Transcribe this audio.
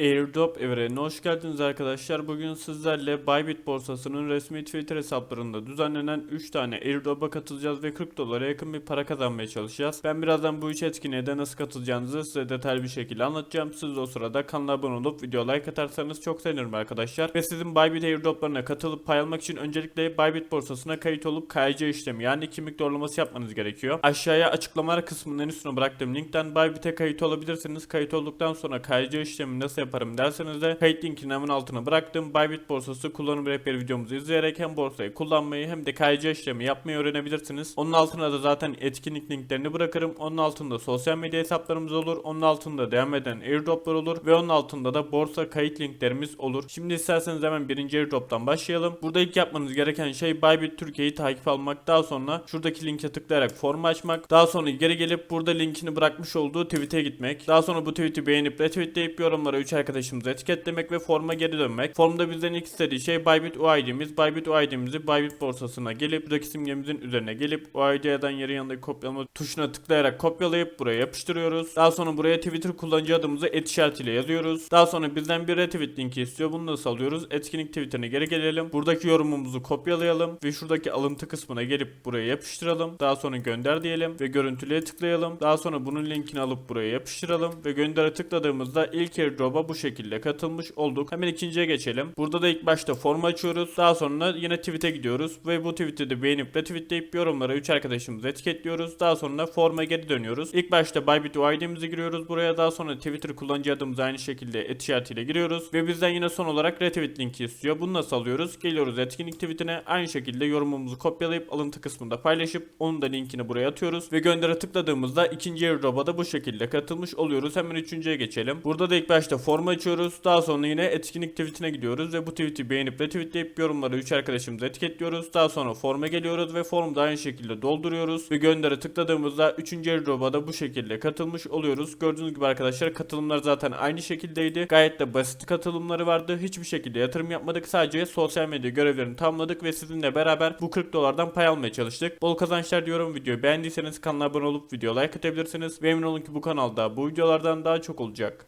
Airdrop evrenine hoş geldiniz arkadaşlar. Bugün sizlerle Bybit borsasının resmi Twitter hesaplarında düzenlenen 3 tane Airdrop'a katılacağız ve 40 dolara yakın bir para kazanmaya çalışacağız. Ben birazdan bu üç etkinliğe de nasıl katılacağınızı size detaylı bir şekilde anlatacağım. Siz o sırada kanala abone olup video like atarsanız çok sevinirim arkadaşlar. Ve sizin Bybit Airdrop'larına katılıp pay almak için öncelikle Bybit borsasına kayıt olup KYC işlemi yani kimlik doğrulaması yapmanız gerekiyor. Aşağıya açıklamalar kısmının en üstüne bıraktığım linkten Bybit'e kayıt olabilirsiniz. Kayıt olduktan sonra KYC işlemi nasıl yaparım derseniz de kayıt linkini hemen altına bıraktım. Bybit borsası kullanım rehberi videomuzu izleyerek hem borsayı kullanmayı hem de KYC işlemi yapmayı öğrenebilirsiniz. Onun altına da zaten etkinlik linklerini bırakırım. Onun altında sosyal medya hesaplarımız olur. Onun altında devam eden airdroplar olur. Ve onun altında da borsa kayıt linklerimiz olur. Şimdi isterseniz hemen birinci airdroptan başlayalım. Burada ilk yapmanız gereken şey Bybit Türkiye'yi takip almak. Daha sonra şuradaki linke tıklayarak formu açmak. Daha sonra geri gelip burada linkini bırakmış olduğu tweet'e gitmek. Daha sonra bu tweet'i beğenip retweetleyip yorumlara 3 arkadaşımızı etiketlemek ve forma geri dönmek. Formda bizden ilk istediği şey Bybit UID'miz. Bybit UID'mizi Bybit borsasına gelip buradaki simgemizin üzerine gelip UID'den yarı yanındaki kopyalama tuşuna tıklayarak kopyalayıp buraya yapıştırıyoruz. Daha sonra buraya Twitter kullanıcı adımızı et işaretiyle yazıyoruz. Daha sonra bizden bir retweet linki istiyor. Bunu nasıl alıyoruz? Etkinlik Twitter'ına geri gelelim. Buradaki yorumumuzu kopyalayalım ve şuradaki alıntı kısmına gelip buraya yapıştıralım. Daha sonra gönder diyelim ve görüntülüye tıklayalım. Daha sonra bunun linkini alıp buraya yapıştıralım ve göndere tıkladığımızda ilk airdrop'a bu şekilde katılmış olduk. Hemen ikinciye geçelim. Burada da ilk başta formu açıyoruz. Daha sonra yine tweet'e gidiyoruz ve bu tweet'i de beğenip retweetleyip yorumlara 3 arkadaşımızı etiketliyoruz. Daha sonra forma geri dönüyoruz. İlk başta Bybit UID'mizi giriyoruz buraya. Daha sonra Twitter kullanıcı adımızı aynı şekilde et işaretiyle giriyoruz. Ve bizden yine son olarak retweet linki istiyor. Bunu nasıl alıyoruz? Geliyoruz etkinlik tweetine. Aynı şekilde yorumumuzu kopyalayıp alıntı kısmında paylaşıp onun da linkini buraya atıyoruz. Ve göndere tıkladığımızda ikinci airdrop'a da bu şekilde katılmış oluyoruz. Hemen üçüncüye geçelim. Burada da ilk başta formu açıyoruz. Daha sonra yine etkinlik tweetine gidiyoruz ve bu tweet'i beğenip retweetleyip yorumlara 3 arkadaşımızı etiketliyoruz. Daha sonra forma geliyoruz ve formu da aynı şekilde dolduruyoruz. Ve göndere tıkladığımızda 3. airdrop'a da bu şekilde katılmış oluyoruz. Gördüğünüz gibi arkadaşlar katılımlar zaten aynı şekildeydi. Gayet de basit katılımları vardı. Hiçbir şekilde yatırım yapmadık. Sadece sosyal medya görevlerini tamamladık ve sizinle beraber bu 40 dolardan pay almaya çalıştık. Bol kazançlar diyorum. Videoyu beğendiyseniz kanala abone olup video like atabilirsiniz. Ve emin olun ki bu kanalda bu videolardan daha çok olacak.